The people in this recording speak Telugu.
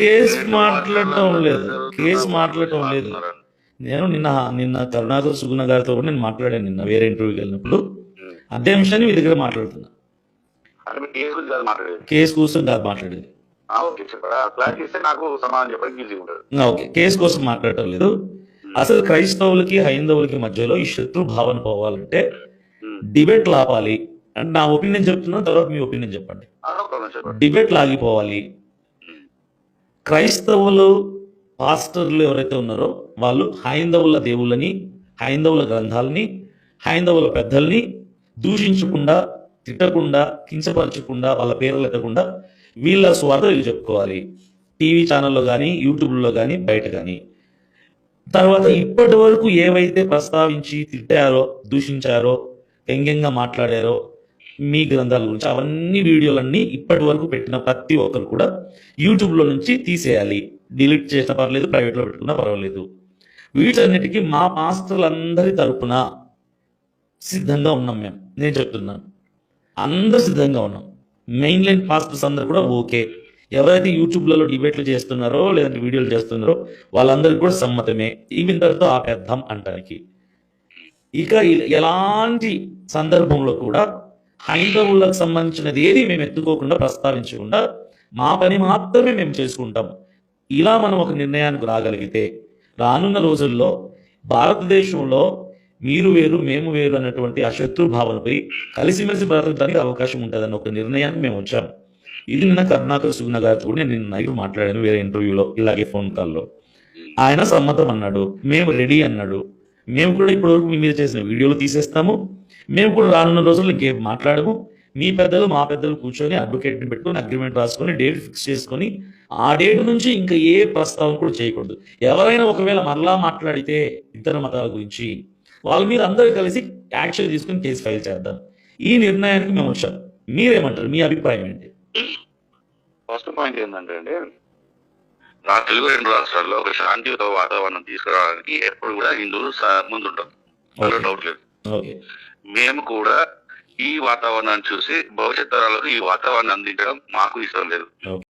కేసు మాట్లాడటం లేదు? కేసు మాట్లాడటం లేదు. నేను నిన్న నిన్న కరుణాకర్ సుగుణ గారితో కూడా నేను మాట్లాడాను నిన్న వేరే ఇంటర్వ్యూకి వెళ్ళినప్పుడు. అదే విషయాన్ని మీ దగ్గర మాట్లాడుతున్నా. కేసు కేసు కాదు మాట్లాడేది. ఓకే కేసు కోసం మాట్లాడటం లేదు. అసలు క్రైస్తవులకి హైందవులకి మధ్యలో ఈ శత్రు భావన పోవాలంటే. డిబేట్ లాపాలి. అంటే నా ఒపీనియన్ చెప్తున్నా తర్వాత మీ ఒపీనియన్ చెప్పండి. డిబేట్ లాగిపోవాలి. క్రైస్తవులు పాస్టర్లు ఎవరైతే ఉన్నారో వాళ్ళు హైందవుల దేవుళ్ళని హైందవుల గ్రంథాలని హైందవుల పెద్దల్ని దూషించకుండా తిట్టకుండా కించపరచకుండా వాళ్ళ పేర్లు ఎత్తకుండా వీళ్ళ స్వార్థ వీళ్ళు చెప్పుకోవాలి. టీవీ ఛానల్లో కానీ యూట్యూబ్లో కానీ బయట కానీ తర్వాత ఇప్పటి వరకు ఏవైతే ప్రస్తావించి తిట్టారో దూషించారో వ్యంగ్యంగా మాట్లాడారో మీ గ్రంథాల గురించి అవన్నీ వీడియోలన్నీ ఇప్పటి వరకు పెట్టిన ప్రతి ఒక్కరు కూడా యూట్యూబ్లో నుంచి తీసేయాలి. డిలీట్ చేసిన పర్లేదు ప్రైవేట్లో పెట్టుకున్నా పర్వాలేదు. వీటన్నిటికీ మా మాస్టర్లందరి తరపున సిద్ధంగా ఉన్నాం మేము. నేను చెప్తున్నాను. అందరు సిద్ధంగా ఉన్నాం. మెయిన్ లైన్ పాస్టర్స్ అందరు కూడా ఓకే. ఎవరైతే యూట్యూబ్లలో డిబేట్లు చేస్తున్నారో లేదంటే వీడియోలు చేస్తున్నారో వాళ్ళందరికీ కూడా సమ్మతమే. ఈ తర్వాత ఆపేద్దాం అంటానికి. ఇక ఎలాంటి సందర్భంలో కూడా హైందవులకు సంబంధించినది ఏది మేము ఎత్తుకోకుండా ప్రస్తావించకుండా మా పని మాత్రమే మేము చేసుకుంటాం. ఇలా మనం ఒక నిర్ణయానికి రాగలిగితే రానున్న రోజుల్లో భారతదేశంలో మీరు వేరు మేము వేరు అన్నటువంటి ఆ శత్రు భావనపై కలిసిమెలిసి బ్రతకడానికి అవకాశం ఉంటుందన్న ఒక నిర్ణయానికి మేము వచ్చాం. ఇది నిన్న కరుణాకర్ సుగుణ గారితో కూడా నేను నైట్ మాట్లాడాను వేరే ఇంటర్వ్యూలో ఇలాగే ఫోన్ కాల్లో ఆయన సమ్మతం అన్నాడు మేము రెడీ అన్నాడు. మేము కూడా ఇప్పటివరకు మీ మీద చేసిన వీడియోలు తీసేస్తాము. మేము కూడా రానున్న రోజుల్లో ఇంకేం మాట్లాడము. మీ పెద్దలు మా పెద్దలు కూర్చొని అడ్వకేట్ని పెట్టుకొని అగ్రిమెంట్ రాసుకొని డేట్ ఫిక్స్ చేసుకొని ఆ డేట్ నుంచి ఇంకా ఏ ప్రస్తావన కూడా చేయకూడదు. ఎవరైనా ఒకవేళ మరలా మాట్లాడితే ఇతర మతాల గురించి వాళ్ళ మీద అందరూ కలిసి యాక్షన్ తీసుకుని కేసు ఫైల్ చేద్దాం. ఈ నిర్ణయానికి మేము వచ్చాం. మీరేమంటారు? మీ అభిప్రాయం ఏంటి? ఫస్ట్ పాయింట్ ఏంటంటే అండి నా తెలుగు రెండు రాష్ట్రాల్లో ఒక శాంతియుత వాతావరణం తీసుకురావడానికి ఎప్పుడు కూడా హిందువులు ముందుంటాం అందులో. డౌట్ లేదు. మేము కూడా ఈ వాతావరణాన్ని చూసి భవిష్యత్ తరాలకు ఈ వాతావరణాన్ని అందించడం మాకు ఇష్టం లేదు.